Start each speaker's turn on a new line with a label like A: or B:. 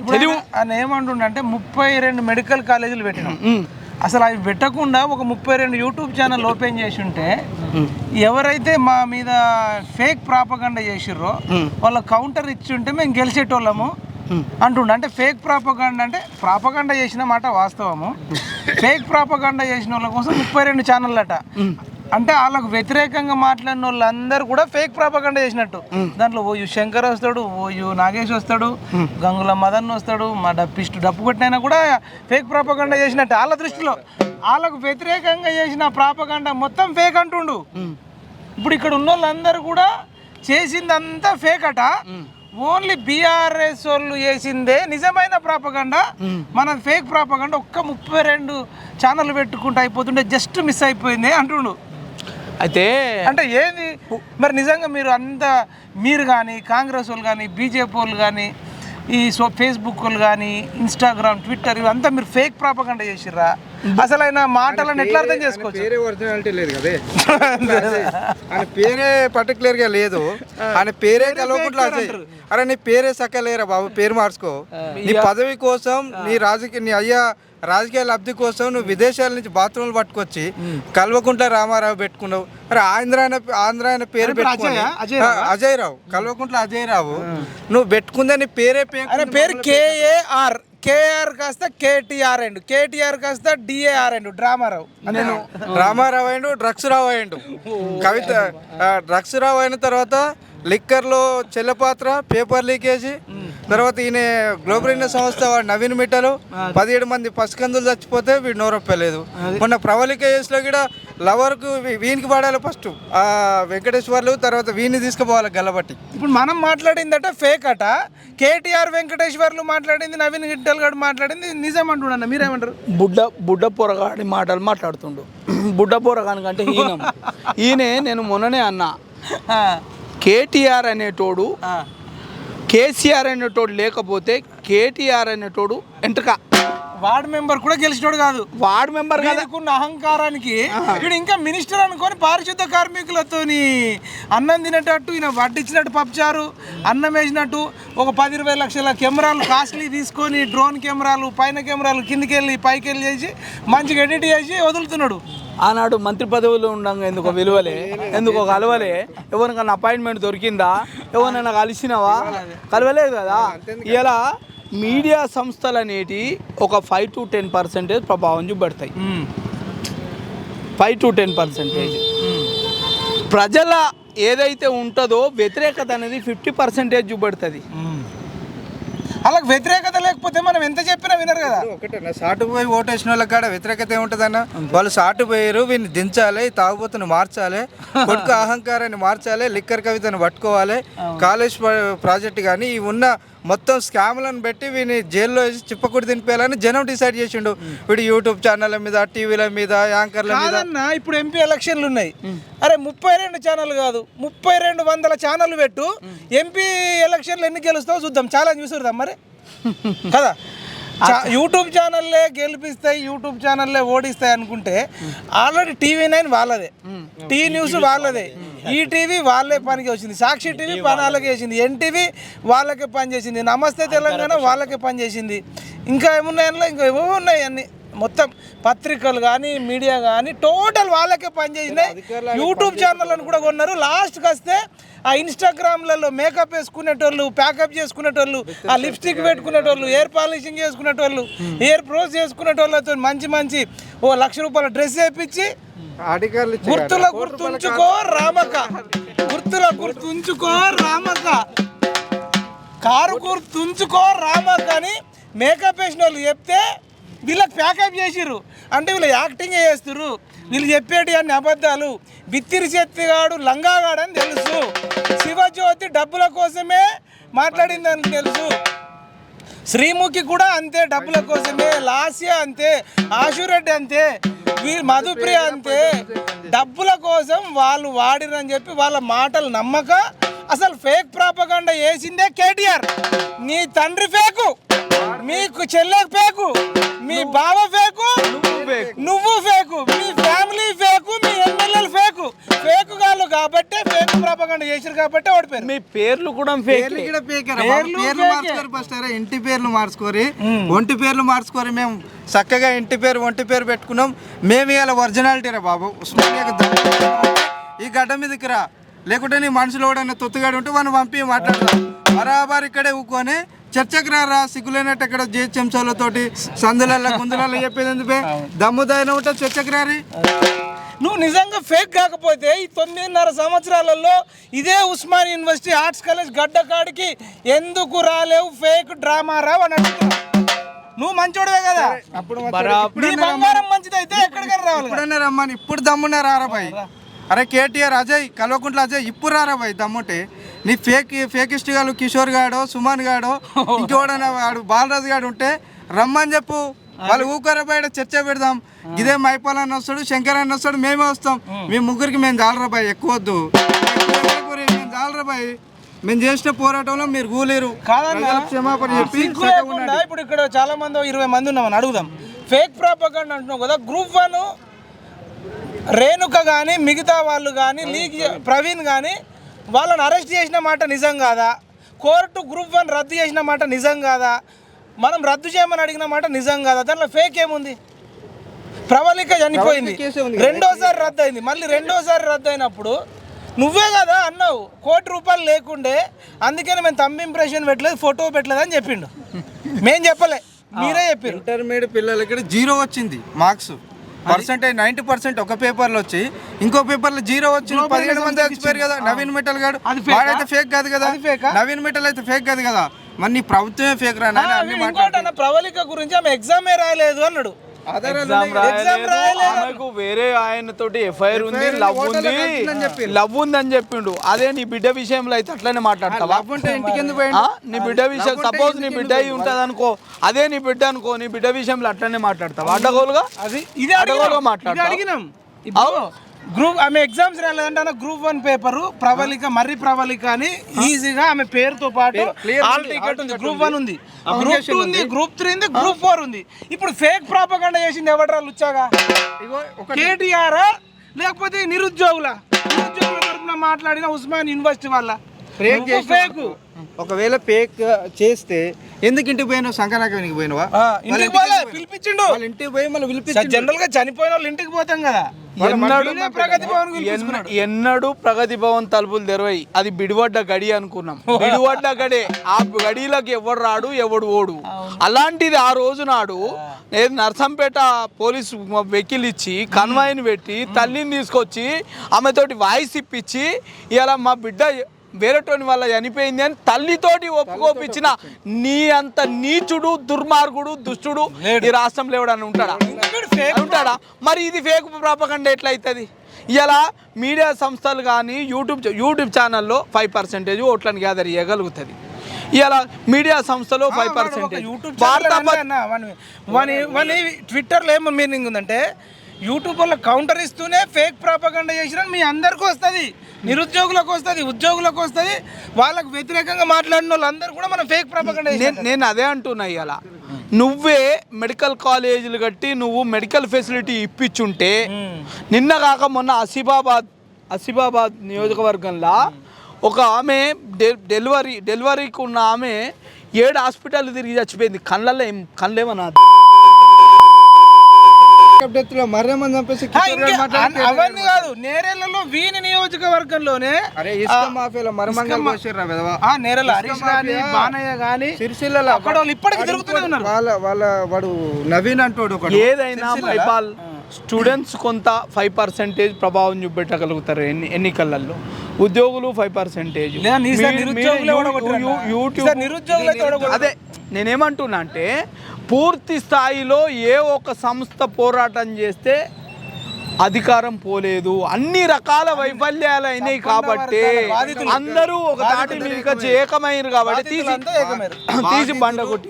A: ఇప్పుడు ఆయన- ఏమంటుండంటే ముప్పై రెండు మెడికల్ కాలేజీలు పెట్టినాం. అసలు అవి పెట్టకుండా ఒక ముప్పై రెండు యూట్యూబ్ ఛానల్ ఓపెన్ చేసి ఉంటే ఎవరైతే మా మీద ఫేక్ ప్రాపగండ చేసిర్రో వాళ్ళ కౌంటర్ ఇచ్చి ఉంటే మేము గెలిచేటోళ్ళము అంటుండ. అంటే ఫేక్ ప్రాపగండ అంటే ప్రాపగండ చేసిన మాట వాస్తవము. ఫేక్ ప్రాపగండ చేసిన వాళ్ళ కోసం ముప్పై రెండు ఛానల్ అట వాళ్ళకు వ్యతిరేకంగా మాట్లాడిన వాళ్ళందరూ కూడా ఫేక్ ప్రాపగండ చేసినట్టు. దాంట్లో ఓ యు శంకర్ వస్తాడు ఓ యు నాగేష్ వస్తాడు గంగుల మదన్ వస్తాడు మా డప్పిస్టు డప్పు కొట్టినైనా కూడా ఫేక్ ప్రాపగండ చేసినట్టు వాళ్ళ దృష్టిలో. వాళ్ళకు వ్యతిరేకంగా చేసిన ప్రాపగండ మొత్తం ఫేక్ అంటుండు. ఇప్పుడు ఇక్కడ ఉన్న వాళ్ళందరూ కూడా చేసిందంతా ఫేక్ అట. ఓన్లీ బీఆర్ఎస్ వాళ్ళు చేసిందే నిజమైన ప్రాపగండ మన ఫేక్ ప్రాపగండ ఒక్క ముప్పై రెండు ఛానల్ పెట్టుకుంటూ అయిపోతుండే జస్ట్ మిస్ అయిపోయింది అంటుండు.
B: అయితే
A: అంటే ఏది? మరి నిజంగా మీరు అంత మీరు కానీ కాంగ్రెస్ వాళ్ళు కానీ బీజేపీ వాళ్ళు కానీ ఈ సో ఫేస్బుక్ వాళ్ళు కానీ ఇన్స్టాగ్రామ్ ట్విట్టర్ ఇవంతా మీరు ఫేక్ ప్రాపగండ చేసిర్రా? అసలు ఆయన మాటలను ఎట్లా అర్థం చేసుకోవచ్చు?
C: పేరే ఒరిజినాలిటీ లేదు కదే. ఆయన పేరే పర్టికులర్గా లేదు ఆయన పేరే కలవకుండా అరే నీ పేరే సక్కలేరా బాబు? పేరు మార్చుకో. నీ పదవి కోసం నీ రాజకీయ నీ అయ్యా రాజకీయ లబ్ధి కోసం నువ్వు విదేశాల నుంచి బాత్రూమ్లు పట్టుకొచ్చి కల్వకుంట్ల రామారావు పెట్టుకున్నావు. అరే ఆంధ్ర ఆంధ్ర ఆయన పేరు పెట్టుకుని
A: అజయా?
C: రావు? కల్వకుంట్ల అజయ్ రావు నువ్వు పెట్టుకుందే నీ పేరే
A: పేరు కేఏఆర్ కేఆర్ కాస్త కేటీఆర్ అండ్ కేటీఆర్ కాస్త డిఏఆర్ అండ్ డ్రామారావు
C: నేను రామారావు అయ్యిండు డ్రగ్స్ రావు అయ్యిండు. కవిత డ్రగ్స్ రావు అయిన తర్వాత లిక్కర్లో చెల్లపాత్ర పేపర్ లీకేజీ తర్వాత ఈయన గ్లోబల్ ఇండియా సంస్థ వాడు నవీన్ మిట్టలు. పదిహేడు మంది పసికందులు చచ్చిపోతే వీడు నోరొప్పలేదు మొన్న ప్రవళిక కేసులో కూడా లవర్కు వీనికి పడాలి ఫస్ట్. ఆ వెంకటేశ్వర్లు తర్వాత వీని తీసుకుపోవాలి గల్లబట్టి.
A: ఇప్పుడు మనం మాట్లాడిందట ఫేక్ అట. కేటీఆర్ వెంకటేశ్వర్లు మాట్లాడింది నవీన్ గిట్టల్ గారు మాట్లాడింది నిజం అంటున్నా మీరేమంటారు?
B: బుడ్డ బుడ్డ పొరగాడి మాటలు మాట్లాడుతుండు. బుడ్డ పొరగాని కంటే ఈయన ఈయనే నేను మొన్ననే అన్నా.
A: ఆ,
B: కేటీఆర్ అనేటోడు
A: ఆ.
B: కేసీఆర్ అనేటోడు లేకపోతే కేటీఆర్ అనేటోడు ఎంటక
A: వార్డ్ మెంబర్ కూడా గెలిచినోడు కాదు.
B: వార్డు మెంబర్
A: వీళ్ళకున్న అహంకారానికి వీడు ఇంకా మినిస్టర్ అనుకొని పారిశుద్ధ కార్మికులతోని అన్నం తినేటట్టు ఈయన వడ్డిచ్చినట్టు పప్పుచారు అన్నం వేసినట్టు ఒక పది ఇరవై లక్షల కెమెరాలు కాస్ట్లీ తీసుకొని డ్రోన్ కెమెరాలు పైన కెమెరాలు కిందికి వెళ్ళి పైకి వెళ్ళి చేసి మంచిగా ఎడిట్ చేసి వదులుతున్నాడు.
B: ఆనాడు మంత్రి పదవిలో ఉండగా ఎందుకో విలువలే ఎందుకో కలవలే. ఎవరికైనా అపాయింట్మెంట్ దొరికిందా? ఎవరినైనా కలిసినావా? కలవలేదు కదా. ఇలా మీడియా సంస్థలు అనేటి ఒక ఫైవ్ టు టెన్ పర్సెంటేజ్ ప్రభావం చూపెడతాయి. ఫైవ్ టు టెన్ పర్సెంటేజ్ ప్రజల ఏదైతే ఉంటుందో వ్యతిరేకత అనేది ఫిఫ్టీ పర్సెంటేజ్ చూపెడుతుంది.
A: అలా వ్యతిరేకత లేకపోతే మనం ఎంత చెప్పినా వినరు కదా.
C: ఒకటే సాటు పోయి ఓటేసిన వాళ్ళ కాడ వ్యతిరేకత ఏముంటుందన్న? వాళ్ళు సాటు పోయారు వీడిని దించాలి తాగుబోతుని మార్చాలి కొడుకు అహంకారాన్ని మార్చాలి లిక్కర్ కవితను పట్టుకోవాలి కాలేజ్ ప్రా- ప్రాజెక్ట్ కానీ ఉన్న మొత్తం స్కామ్లను పెట్టి వీని జైల్లో వేసి చిప్పకుడి దింపేయాలని జనం డిసైడ్ చేసిండు. వీడు యూట్యూబ్ ఛానళ్ళ మీద టీవీల మీద యాంకర్ల మీద.
A: ఇప్పుడు ఎంపీ ఎలక్షన్లు ఉన్నాయి. అరే ముప్పై రెండు ఛానల్ కాదు ముప్పై రెండు వందల ఛానల్ పెట్టు. ఎంపీ ఎలక్షన్లు ఎన్ని గెలుస్తావో చూద్దాం ఛాలెంజ్ చూసుకుందాం మరి. కదా? యూట్యూబ్ ఛానల్లే గెలిపిస్తాయి యూట్యూబ్ ఛానల్లే ఓడిస్తాయి అనుకుంటే ఆల్రెడీ టీవీ నైన్ వాళ్ళదే. టీ న్యూస్ వాళ్ళదే. ఈ టీవీ వాళ్ళే పనికి వచ్చింది. సాక్షి టీవీ పనాలకే చేసింది. ఎన్టీవీ వాళ్ళకే పని చేసింది. నమస్తే తెలంగాణ వాళ్ళకే పని చేసింది. ఇంకా ఏమున్నాయన్నా ఇంకా ఏవో ఉన్నాయి అన్ని. మొత్తం పత్రికలు కానీ మీడియా కానీ టోటల్ వాళ్ళకే పనిచేసినాయి యూట్యూబ్ ఛానళ్ళను కూడా కొన్నారు. లాస్ట్కి వస్తే ఆ ఇన్స్టాగ్రామ్లలో మేకప్ వేసుకునేటోళ్ళు ప్యాకప్ చేసుకునేటోళ్ళు ఆ లిప్స్టిక్ పెట్టుకునేటోళ్ళు ఎయిర్ పాలిషింగ్ చేసుకునేటోళ్ళు ఎయిర్ ప్రోస్ చేసుకునేటోళ్ళతో మంచి మంచి ఓ లక్ష రూపాయల డ్రెస్ వేయించి గుర్తుల గుర్తుంచుకో రామక గుర్తుల గుర్తుంచుకో రామక కారు గుర్తుంచుకో రామక అని మేకప్ వేసిన వాళ్ళు చెప్తే వీళ్ళకి ప్యాకప్ చేసిర్రు. అంటే వీళ్ళు యాక్టింగ్ చేస్తుర్రు. వీళ్ళు చెప్పేటి అన్ని అబద్ధాలు. బిత్తిరి చెత్తిగాడు లంగాగాడు అని తెలుసు. శివజ్యోతి డబ్బుల కోసమే మాట్లాడిందని తెలుసు. శ్రీముఖి కూడా అంతే డబ్బుల కోసమే. లాస్య అంతే ఆశురెడ్డి అంతే. మధుప్రియ అంతే డబ్బుల కోసం వాళ్ళు వాడిరని చెప్పి వాళ్ళ మాటలు నమ్మక అసలు ఫేక్ ప్రాపగండ వేసిందే కేటీఆర్. నీ తండ్రి ఫేకు మీకు చెల్లె ఫేకు మీ బావ ఫేకు ప్రాపగండ చేసిరు కాబట్టే ఓడిపోయారు.
B: మీ పేర్లు కూడా ఫేక్
C: పేర్లు కూడా పేకరా.
A: పేర్లు.
C: మార్చుకోరు ఫస్ట్ అరే ఇంటి పేర్లు మార్చుకోరి. ఒంటి పేర్లు మార్చుకోరి. మేము చక్కగా ఇంటి పేరు ఒంటి పేరు పెట్టుకున్నాం. మేము ఇవాళ ఒరిజినాలిటీ రా బాబు. ఈ గడ్డ మీదకి రా. లేకుంటే నీ మనసులో కూడా తొత్తుగాడు ఉంటే మనం పంపి మాట్లాడదాం. బరాబర్ ఇక్కడే ఊకొని చర్చకు రారా. సిగ్గులేనట్టు ఇక్కడ జే చెంచాలతోటి సందులల్లో గుందులలో చెప్పేది ఎందుకు? దమ్ముదైన ఉంటే చర్చకు రారి.
A: నువ్వు నిజంగా ఫేక్ కాకపోతే ఈ తొమ్మిదిన్నర సంవత్సరాలలో ఇదే ఉస్మాన్ యూనివర్సిటీ ఆర్ట్స్ కాలేజ్ గడ్డకాడికి ఎందుకు రాలేవు ఫేక్ డ్రామా రావు అని అడుగుతున్నా నువ్వు మంచోడవే కదా.
C: అప్పుడు
A: బంగారం మంచిది అయితే ఎక్కడికైనా రావాలి.
C: ఇప్పుడన్నా రమ్మని. ఇప్పుడు దమ్మున్నా రారా బాయ్. అరే కేటీఆర్ అజయ్ కల్వకుంట్ల అజయ్ ఇప్పుడు రారా బాయ్ దమ్ముంటే. నీ ఫేక్ ఫేకిస్ట్ గాడు కిషోర్ గాడో సుమన్ గాడో ఇంకోడన్నా వాడు బాలరాజు గాడు ఉంటే రమ్మని చెప్పు. వాళ్ళు ఊకర బయట చర్చ పెడదాం. ఇదే మైపాల్ అన్న వస్తాడు శంకర్ అన్న వస్తాడు మేమే వస్తాం. మీ ముగ్గురికి మేము జాలరా బాయ్ ఎక్కువ వద్దు. మేము జాలరా బాయ్. మేము చేసిన పోరాటంలో మీరు కూలేరు క్షమాపణ చెప్పి
A: ఇప్పుడు ఇక్కడ చాలా మంది ఇరవై మంది ఉన్నామని అడుగుదాం. ఫేక్ ప్రాపగండ అంటున్నావు కదా గ్రూప్ వన్ రేణుక కానీ మిగతా వాళ్ళు కానీ లీగ్ ప్రవీణ్ కానీ వాళ్ళని అరెస్ట్ చేసిన మాట నిజం కాదా? కోర్టు గ్రూప్ వన్ రద్దు చేసిన మాట నిజం కాదా? మనం రద్దు చేయమని అడిగిన మాట నిజం కాదా? దాంట్లో ఫేక్ ఏముంది? ప్రవళిక చనిపోయింది. రెండోసారి రద్దు అయింది మళ్ళీ రెండోసారి రద్దు అయినప్పుడు నువ్వే కదా అన్నావు. కోటి రూపాయలు లేకుండే అందుకని మేము తమ్మి ఇంప్రెషన్ పెట్టలేదు ఫోటో పెట్టలేదు అని చెప్పిండు. మేం చెప్పలే. మీరే చెప్పారు
C: ఇంటర్మీడియట్ పిల్లలకి జీరో వచ్చింది మార్క్స్. పర్సెంటేజ్ నైన్టీ పర్సెంట్ ఒక పేపర్లో వచ్చి ఇంకో పేపర్లో జీరో వచ్చింది. పదిహేడు మంది చచ్చిపోయారు కదా నవీన్ మిట్టల్
A: ఆ?
C: వాడైతే ఫేక్ కాదు కదా? నవీన్ మిట్టల్ అయితే ఫేక్ కాదు కదా. మరి నీ ప్రభుత్వమే ఫేక్ రా నాయన అన్ని
A: ఇంకోటి అన్న ప్రవళిక గురించి ఆమె ఎగ్జామే రాయలేదు అన్నాడు
C: ఆధారాలు
B: ఎగ్జామ్
C: ఉన్నాయి.
A: ఎగ్జామ్
B: రాయలేదు. ఆమెకు వేరే ఆయన తోటి ఎఫ్ఐఆర్ ఉంది
C: FIR ఉంది,
B: లవ్ ఉంది
C: వచ్చిందని చెప్పిండు.
B: లవ్ అదే నీ బిడ్డ విషయంలో అయితే అట్లనే మాట్లాడతావా
C: లవ్ ఉంటే ఇంటికి ఎందుకు
B: ఆ?
C: పోయిండు?
B: నీ బిడ్డ విషయం
C: లవ్ ఉంటే
B: సపోజ్ నీ
C: ఇంటికి
B: బిడ్డ అయి ఉంటది అనుకో అదే నీ బిడ్డ అనుకో నీ బిడ్డ విషయంలో అట్లనే మాట్లాడతావా అడ్డగోలుగా
A: అది ఇది
B: అడగలో
A: అడిగినాం.
B: మాట్లాడతావా?
A: ఇది అడిగినాం ఇప్పుడు గ్రూప్ ఆమె ఎగ్జామ్స్ రాలేదంటే group one paper Pravalika Marri Pravalika అని ఈజీగా ఆమె పేరుతో పాటు ఆల్ టికెట్ ఉంది. గ్రూప్ వన్ ఉంది. గ్రూప్ టూ ఉంది గ్రూప్ త్రీ ఉంది గ్రూప్ ఫోర్ ఉంది. ఇప్పుడు ఫేక్ ప్రాపగండ చేసింది ఎవడరా లుచ్చాగా? కేటీఆర్? లేకపోతే నిరుద్యోగుల? నిరుద్యోగుల తరపున మాట్లాడిన ఉస్మాన్ యూనివర్సిటీ వాళ్ళ?
C: ఫేక్
A: నువ్వు ఫేక్.
C: ఒకవేళ ఫేక్ చేస్తే ఎందుకు ఇంటికి పోయినావు? సంకనాకానికి పోయినావా?
A: ఆ, ఇంటికి పోలే పిలిపించిండు.
C: వాళ్ళ ఇంటికి పోయి మళ్ళీ పిలిపించి
A: జనరల్గా చనిపోయిన వాళ్ళు ఇంటికి పోతాం కదా.
B: ఎన్నడు
A: ప్రగతి భవన్కి
B: ఎన్న- ఎన్నడు ప్రగతి భవన్ తలుపులు తెరవయి. అది బిడివడ్డ గడి అనుకున్నాం. బిడివడ్డ గడే. ఆ గడిలోకి ఎవడు రాడు ఎవడు ఓడు. అలాంటిది ఆ రోజు నాడు నేను నర్సంపేట పోలీసు వెహికల్ ఇచ్చి కన్వాయిని పెట్టి తల్లిని తీసుకొచ్చి ఆమెతోటి వాయిస్ ఇప్పించి ఇలా మా బిడ్డ వేరేటోని వల్ల చనిపోయింది అని తల్లితోటి ఒప్పుకోపించిన నీ అంత నీచుడు దుర్మార్గుడు దుష్టుడు ఈ రాష్ట్రంలో ఎవడన్నా ఉంటాడా? ఉంటాడా? మరి ఇది ఫేక్ ప్రాపకండ ఎట్లయితుంది? ఇలా మీడియా సంస్థలు కానీ యూట్యూబ్ యూట్యూబ్ ఛానల్లో ఫైవ్ పర్సెంటేజ్ ఓట్లను గ్యాదర్ చేయగలుగుతుంది. ఇలా మీడియా సంస్థలో ఫైవ్ పర్సెంటేజ్.
A: ట్విట్టర్లో ఏమో మీనింగ్ ఉందంటే యూట్యూబ్ వల్ల కౌంటర్ ఇస్తూనే ఫేక్ ప్రాపగండ చేసిన మీ అందరికీ వస్తుంది. నిరుద్యోగులకు వస్తుంది ఉద్యోగులకు వస్తుంది. వాళ్ళకు వ్యతిరేకంగా మాట్లాడిన వాళ్ళందరూ కూడా మనం ఫేక్ ప్రాపగండ
B: నేను అదే అంటున్నా ఇవాళ నువ్వే మెడికల్ కాలేజీలు కట్టి నువ్వు మెడికల్ ఫెసిలిటీ ఇప్పించుంటే నిన్న కాక మొన్న ఆసిఫాబాద్ ఆసిఫాబాద్ నియోజకవర్గంలో ఒక ఆమె డెలివరీ డెలివరీకి ఉన్న ఆమె ఏడు హాస్పిటల్ తిరిగి చచ్చిపోయింది. కళ్ళల్లో ఏం కళ్ళేమన్నా
C: మంది చంపేసి
A: అవన్నీ కాదు నేరేళ్ళలో వీని నియోజకవర్గంలోనే
C: అరే ఇసుక మాఫియాలో మరమంగళ పోసిర్రా విధవా?
A: ఆ నేరల హరీష్ గాని బానయ్య గాని
C: సిరిసిల్లలో
A: అక్కడ వాళ్ళు ఇప్పటికి ఉన్నారు.
C: వాళ్ళ వాళ్ళ వాడు నవీన్ అంటాడు ఒకడు.
B: ఏదైనా మైపాల్ స్టూడెంట్స్ కొంత ఫైవ్ పర్సెంటేజ్ ప్రభావం చూపెట్టగలుగుతారు ఎన్ని ఎన్నికలలో ఉద్యోగులు ఫైవ్ పర్సెంటేజ్. అదే నేనేమంటున్నా అంటే పూర్తి స్థాయిలో ఏ ఒక్క సంస్థ పోరాటం చేస్తే అధికారం పోలేదు అన్ని రకాల వైఫల్యాలు అయినాయి కాబట్టి. అందరూ ఒక తాటి మీదకి వచ్చి ఏకమైనరు కాబట్టి తీసి. తీసి బండ కొట్టి